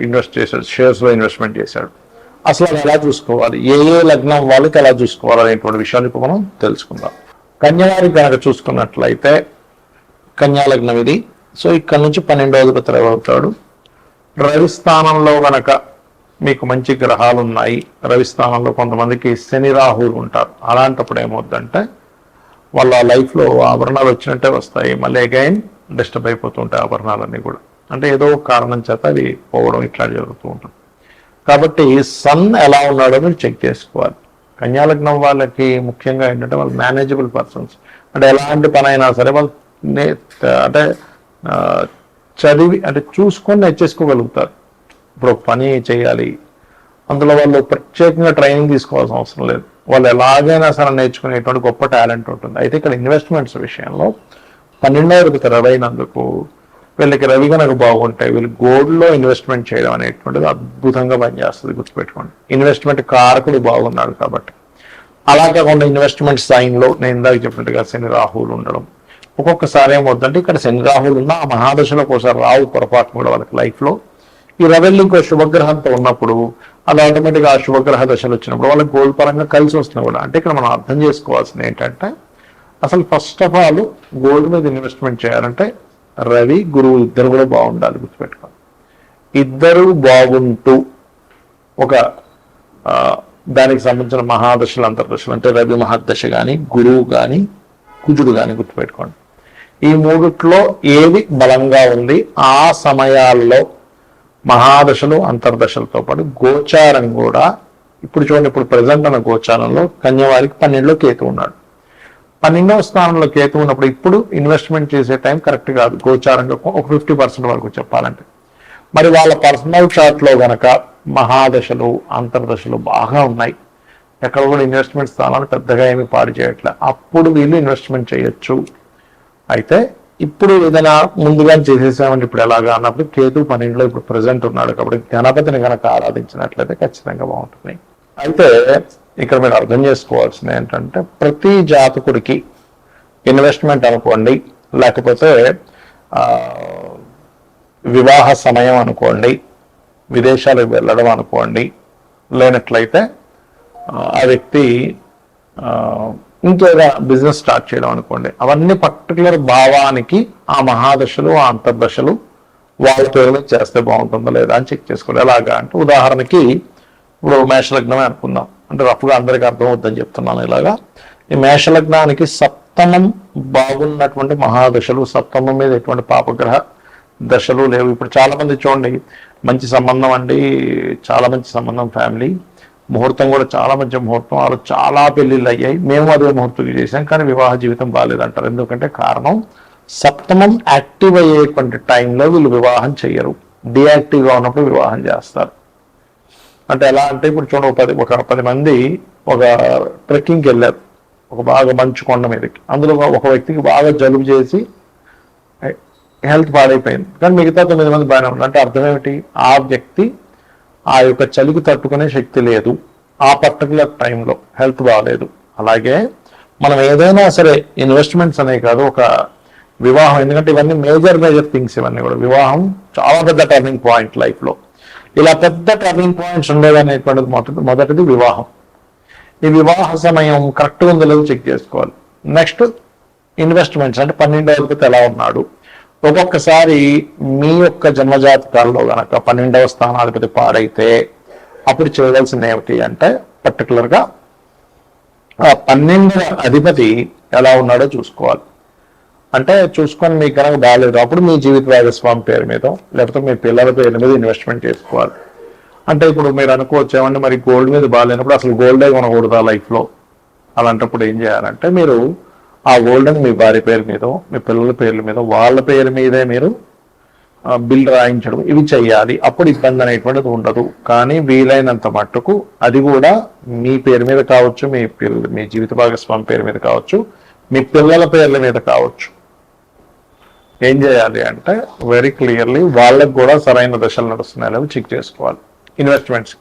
Invest చేశాడు షేర్స్లో investment చేశాడు. అసలు అది ఎలా చూసుకోవాలి? ఏ ఏ లగ్నం వాళ్ళకి ఎలా చూసుకోవాలి అనేటువంటి విషయాలు ఇప్పుడు మనం తెలుసుకుందాం. కన్యావారికి కనుక చూసుకున్నట్లయితే కన్యాలగ్నం ఇది. సో ఇక్కడ నుంచి పన్నెండవ అధిపతి రవి అవుతాడు. రవి స్థానంలో గనక మీకు మంచి గ్రహాలు ఉన్నాయి. రవి స్థానంలో కొంతమందికి శని రాహువులు ఉంటారు. అలాంటప్పుడు ఏమవుద్దంటే వాళ్ళ లైఫ్లో ఆభరణాలు వచ్చినట్టే వస్తాయి. మళ్ళీ అగైన్ డిస్టర్బ్ అయిపోతుంటాయి ఆభరణాలన్నీ కూడా. అంటే ఏదో ఒక కారణం చేత అవి పోవడం ఇట్లా జరుగుతూ ఉంటుంది. కాబట్టి సన్ ఎలా ఉన్నాడో మీరు చెక్ చేసుకోవాలి. కన్యాలగ్నం వాళ్ళకి ముఖ్యంగా ఏంటంటే వాళ్ళు మేనేజబుల్ పర్సన్స్ అంటే ఎలాంటి పని అయినా సరే వాళ్ళు అంటే చదివి అంటే చూసుకొని నేర్చేసుకోగలుగుతారు. ఇప్పుడు ఒక పని చేయాలి. అందులో వాళ్ళు ప్రత్యేకంగా ట్రైనింగ్ తీసుకోవాల్సిన అవసరం లేదు. వాళ్ళు ఎలాగైనా సరే నేర్చుకునేటువంటి గొప్ప టాలెంట్ ఉంటుంది. అయితే ఇక్కడ ఇన్వెస్ట్మెంట్స్ విషయంలో పన్నెండవ రూపాయి రవి అయినందుకు వీళ్ళకి రవి కనుక బాగుంటాయి వీళ్ళు గోల్డ్లో ఇన్వెస్ట్మెంట్ చేయడం అనేటువంటిది అద్భుతంగా పనిచేస్తుంది గుర్తుపెట్టుకోండి. ఇన్వెస్ట్మెంట్ కారకుడు బాగున్నాడు కాబట్టి. అలా కాకుండా ఇన్వెస్ట్మెంట్ సైన్లో నేను ఇందాక చెప్పినట్టుగా శని రాహువులు ఉండడం. ఒక్కొక్కసారి ఏమవుతుందంటే ఇక్కడ శని రాహువులు ఉన్న ఆ మహాదశలో ఒకసారి రావు పొరపాటు కూడా వాళ్ళకి లైఫ్లో ఈ రవెళ్ళు ఇంకో శుభగ్రహంతో ఉన్నప్పుడు అది ఆటోమేటిక్గా ఆ శుభగ్రహ దశలు వచ్చినప్పుడు వాళ్ళకి గోల్డ్ పరంగా కలిసి వస్తున్నా కూడా. అంటే ఇక్కడ మనం అర్థం చేసుకోవాల్సింది ఏంటంటే అసలు ఫస్ట్ ఆఫ్ ఆల్ గోల్డ్ మీద ఇన్వెస్ట్మెంట్ చేయాలంటే రవి గురువు ఇద్దరు కూడా బాగుండాలి గుర్తుపెట్టుకోండి ఇద్దరు బాగుంటూ ఒక దానికి సంబంధించిన మహాదశలు అంతర్దశలు అంటే రవి మహాదశ కానీ గురువు కానీ కుజుడు కానీ గుర్తుపెట్టుకోండి. ఈ మూడిట్లో ఏది బలంగా ఉంది ఆ సమయాల్లో మహాదశలు అంతర్దశలతో పాటు గోచారం కూడా ఇప్పుడు చూడండి ఇప్పుడు ప్రజెంట్ అన్న గోచారంలో కన్యవారికి పన్నెండులో కేతు ఉన్నాడు. పన్నెండవ స్థానంలో కేతు ఉన్నప్పుడు ఇప్పుడు ఇన్వెస్ట్మెంట్ చేసే టైం కరెక్ట్ కాదు. గోచారంగా ఒక ఫిఫ్టీ పర్సెంట్ వరకు చెప్పాలంటే. మరి వాళ్ళ పర్సనల్ చార్ట్లో గనక మహాదశలు అంతర్దశలు బాగా ఉన్నాయి. ఎక్కడ కూడా ఇన్వెస్ట్మెంట్ స్థానాలు పెద్దగా ఏమి పాడు చేయట్లే. అప్పుడు వీళ్ళు ఇన్వెస్ట్మెంట్ చేయొచ్చు. అయితే ఇప్పుడు ఏదైనా ముందుగా చేసేసామని ఇప్పుడు ఎలాగా అన్నప్పుడు కేతు పన్నెండులో ఇప్పుడు ప్రజెంట్ ఉన్నాడు కాబట్టి గణపతిని గనక ఆరాధించినట్లయితే ఖచ్చితంగా బాగుంటుంది. అయితే ఇక్కడ మీరు అర్థం చేసుకోవాల్సింది ఏంటంటే ప్రతి జాతకుడికి ఇన్వెస్ట్మెంట్ అనుకోండి లేకపోతే వివాహ సమయం అనుకోండి విదేశాలకు వెళ్ళడం అనుకోండి లేనట్లయితే ఆ, వ్యక్తి ఇంకేదా బిజినెస్ స్టార్ట్ చేయడం అనుకోండి. అవన్నీ పర్టికులర్ భావానికి ఆ మహాదశలు ఆ అంతర్దశలు వాళ్ళతో ఏమైనా చేస్తే బాగుంటుందో లేదా అని చెక్ చేసుకోవాలి. ఎలాగా అంటే ఉదాహరణకి ఇప్పుడు మేషలగ్నమే అనుకుందాం. అంటే రఫ్గా అందరికీ అర్థం అవుతుందని చెప్తున్నాను ఇలాగా. ఈ మేషలగ్నానికి సప్తమం బాగున్నటువంటి మహాదశలు సప్తమం మీద ఎటువంటి పాపగ్రహ దశలు లేవు. ఇప్పుడు చాలా మంది చూడండి మంచి సంబంధం అండి చాలా మంచి సంబంధం ఫ్యామిలీ. ముహూర్తం కూడా చాలా మంచి ముహూర్తం. వాళ్ళు చాలా పెళ్ళిళ్ళు అయ్యాయి. మేము అదే ముహూర్తం చేసాం కానీ వివాహ జీవితం బాగాలేదంటారు ఎందుకంటే కారణం సప్తమం యాక్టివ్ అయ్యేటువంటి టైంలో వీళ్ళు వివాహం చేయరు డియాక్టివ్గా ఉన్నప్పుడు వివాహం చేస్తారు. అంటే ఎలా అంటే ఇప్పుడు చూడండి ఒక పది ఒక పది మంది ఒక ట్రెక్కింగ్కి వెళ్ళారు. ఒక బాగా మంచు కొండ మీదకి. అందులో ఒక- వ్యక్తికి బాగా జలుబు చేసి హెల్త్ పాడైపోయింది. కానీ మిగతా తొమ్మిది మంది బాగానే ఉన్నారు. అంటే అర్థం ఏమిటి? ఆ వ్యక్తి ఆ యొక్క చలికి తట్టుకునే శక్తి లేదు. ఆ పర్టికులర్ టైంలో హెల్త్ బాగాలేదు. అలాగే మనం ఏదైనా సరే ఇన్వెస్ట్మెంట్స్ అనే కాదు ఒక వివాహం. ఎందుకంటే ఇవన్నీ మేజర్ మేజర్ థింగ్స్ ఇవన్నీ కూడా. వివాహం చాలా పెద్ద టర్నింగ్ పాయింట్ లైఫ్లో ఇలా పెద్ద టర్నింగ్ పాయింట్స్ ఉండేదనేటువంటిది మొదటి మొదటిది వివాహం. ఈ వివాహ సమయం కరెక్ట్ ఉందో లేదో చెక్ చేసుకోవాలి. నెక్స్ట్ ఇన్వెస్ట్మెంట్స్ అంటే పన్నెండవ ఎలా ఉన్నాడు? ఒక్కొక్కసారి మీ యొక్క జన్మజాతకాల్లో గనక పన్నెండవ స్థానాధిపతి పాడైతే అప్పుడు చేయవలసింది ఏమిటి అంటే పర్టికులర్గా ఆ పన్నెండవ అధిపతి ఎలా ఉన్నాడో చూసుకోవాలి. అంటే చూసుకొని మీకు కనుక బాగాలేదు అప్పుడు మీ జీవిత భాగస్వామి పేరు మీద లేకపోతే మీ పిల్లల పేరు మీద ఇన్వెస్ట్మెంట్ చేసుకోవాలి. అంటే ఇప్పుడు మీరు అనుకోవచ్చు ఏమంటే మరి గోల్డ్ మీద బాగాలేనప్పుడు అసలు గోల్డే కొనకూడదా లైఫ్లో అలాంటప్పుడు ఏం చేయాలంటే మీరు ఆ గోల్డ్ని మీ భార్య పేరు మీద మీ పిల్లల పేర్ల మీద వాళ్ళ పేరు మీదే మీరు బిల్ రాయించడం ఇవి చెయ్యాలి. అప్పుడు ఇబ్బంది అనేటువంటిది ఉండదు. కానీ వీలైనంత మట్టుకు అది కూడా మీ పేరు మీద కావచ్చు మీ పిల్ల మీ జీవిత భాగస్వామి పేరు మీద కావచ్చు మీ పిల్లల పేర్ల మీద కావచ్చు. ఏం చేయాలి అంటే వెరీ క్లియర్లీ వాళ్ళకు కూడా సరైన దశలు నడుస్తున్నాయి చెక్ చేసుకోవాలి. ఇన్వెస్ట్మెంట్స్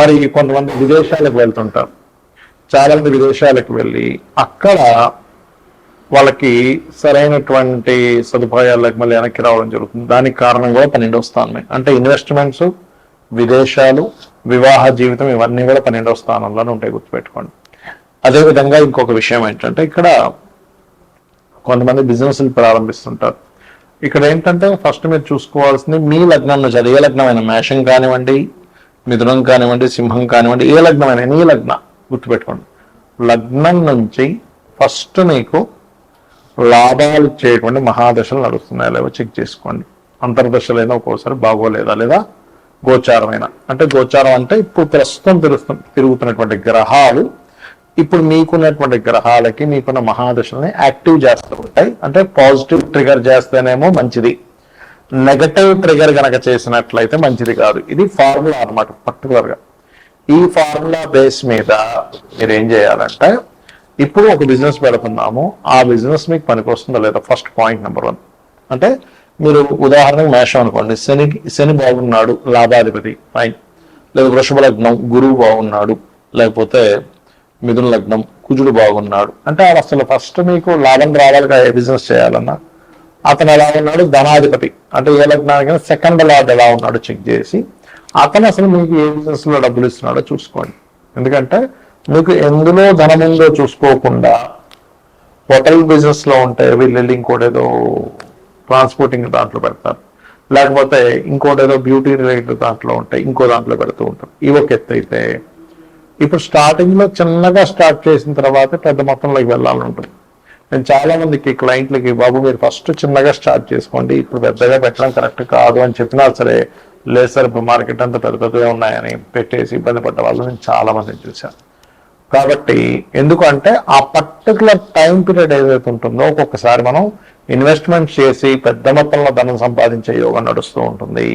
మరి కొంతమంది విదేశాలకు వెళ్తుంటారు. చాలా మంది విదేశాలకు వెళ్ళి అక్కడ వాళ్ళకి సరైనటువంటి సదుపాయాలకు మళ్ళీ వెనక్కి రావడం జరుగుతుంది. దానికి కారణం కూడా పన్నెండవ స్థానమే. అంటే ఇన్వెస్ట్మెంట్స్ విదేశాలు వివాహ జీవితం ఇవన్నీ కూడా పన్నెండవ స్థానంలోనే ఉంటాయి గుర్తుపెట్టుకోండి. అదేవిధంగా ఇంకొక విషయం ఏంటంటే ఇక్కడ కొంతమంది బిజినెస్లు ప్రారంభిస్తుంటారు. ఇక్కడ ఏంటంటే ఫస్ట్ మీరు చూసుకోవాల్సింది మీ లగ్నంలో జరిగే ఏ లగ్నమైన మేషం కానివ్వండి మిథునం కానివ్వండి సింహం కానివ్వండి ఏ లగ్నమైన నీ లగ్న గుర్తుపెట్టుకోండి. లగ్నం నుంచి ఫస్ట్ మీకు లాభాలు ఇచ్చేటువంటి మహాదశలు నడుస్తున్నాయా. లేవో చెక్ చేసుకోండి. అంతర్దశలైనా ఒక్కోసారి బాగోలేదా లేదా? గోచారమైన. అంటే గోచారం అంటే ఇప్పుడు ప్రస్తుతం తిరుగుతు తిరుగుతున్నటువంటి గ్రహాలు ఇప్పుడు మీకున్నటువంటి గ్రహాలకి మీకున్న మహాదశల్ని యాక్టివ్ చేస్తూ ఉంటాయి. అంటే పాజిటివ్ ట్రిగర్ చేస్తేనేమో మంచిది. నెగటివ్ ట్రిగర్ గనక చేసినట్లయితే మంచిది కాదు. ఇది ఫార్ములా అనమాట పర్టికులర్గా ఈ ఫార్ములా బేస్ మీద మీరు ఏం చేయాలంటే ఇప్పుడు ఒక బిజినెస్ పెడుతున్నాము. ఆ బిజినెస్ మీకు పనికొస్తుందో లేదా? First point number one. అంటే మీరు ఉదాహరణకు మేషం అనుకోండి. శని శని బాగున్నాడు లాభాధిపతి ఫైన్. లేదా వృషభ లగ్నం గురువు బాగున్నాడు లేకపోతే మిథున లగ్నం కుజుడు బాగున్నాడు. అంటే అసలు ఫస్ట్ మీకు లాభం రావాలిగా ఏ బిజినెస్ చేయాలన్నా. అతను ఎలా ఉన్నాడు? ధనాధిపతి. అంటే ఏ లగ్నానికి సెకండ్ లార్డ్ ఎలా ఉన్నాడో చెక్ చేసి అతను అసలు మీకు ఏ బిజినెస్లో డబ్బులు ఇస్తున్నాడో చూసుకోండి. ఎందుకంటే మీకు ఎందులో ధనం ఉందో చూసుకోకుండా హోటల్ బిజినెస్లో ఉంటే వీళ్ళు ఇంకోటేదో ట్రాన్స్పోర్టింగ్ దాంట్లో పెడతారు. లేకపోతే ఇంకోటేదో బ్యూటీ రిలేటెడ్ దాంట్లో ఉంటాయి ఇంకో దాంట్లో పెడుతూ ఉంటారు. ఇవి ఒక ఎత్తు అయితే ఇప్పుడు స్టార్టింగ్లో చిన్నగా స్టార్ట్ చేసిన తర్వాత పెద్ద మొత్తంలోకి వెళ్ళాలని ఉంటుంది. నేను చాలా మందికి క్లయింట్లకి బాబు మీరు ఫస్ట్ చిన్నగా స్టార్ట్ చేసుకోండి. ఇప్పుడు పెద్దగా పెట్టడం కరెక్ట్ కాదు అని చెప్పినా సరే లేదు సార్ ఇప్పుడు మార్కెట్ అంతా పెద్ద పెద్దగా ఉన్నాయని పెట్టేసి ఇబ్బంది పడ్డ వాళ్ళు నేను చాలా మందిని చూశాను. కాబట్టి ఎందుకంటే ఆ పర్టికులర్ టైం పీరియడ్ ఏదైతే ఉంటుందో ఒక్కొక్కసారి మనం ఇన్వెస్ట్మెంట్ చేసి పెద్ద మొత్తంలో ధనం సంపాదించే యోగం నడుస్తూ ఉంటుంది.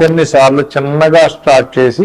కొన్నిసార్లు చిన్నగా స్టార్ట్ చేసి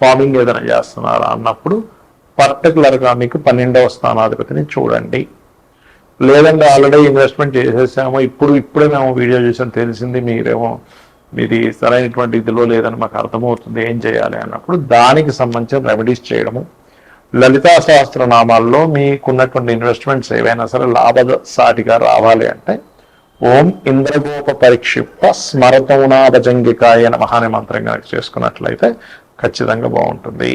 ఫార్మింగ్ ఏదైనా చేస్తున్నారా అన్నప్పుడు పర్టికులర్గా మీకు పన్నెండవ స్థానాధిపతిని చూడండి. లేదంటే ఆల్రెడీ ఇన్వెస్ట్మెంట్ చేసేసాము ఇప్పుడు ఇప్పుడే మేము వీడియో చూసాం తెలిసింది మీరేమో మీది సరైనటువంటి ఇదిలో లేదని మాకు అర్థమవుతుంది ఏం చేయాలి అన్నప్పుడు దానికి సంబంధించిన రెమెడీస్ చేయడము. లలితా సహస్రనామాల్లో మీకున్నటువంటి ఇన్వెస్ట్మెంట్స్ ఏవైనా సరే లాభసాటిగా రావాలి అంటే ఓం ఇంద్రగోప పరిక్షిప్త స్మరతౌనాభజంగికాయ నమః అనే మంత్రం కనుక చేసుకున్నట్లయితే ఖచ్చితంగా బాగుంటుంది.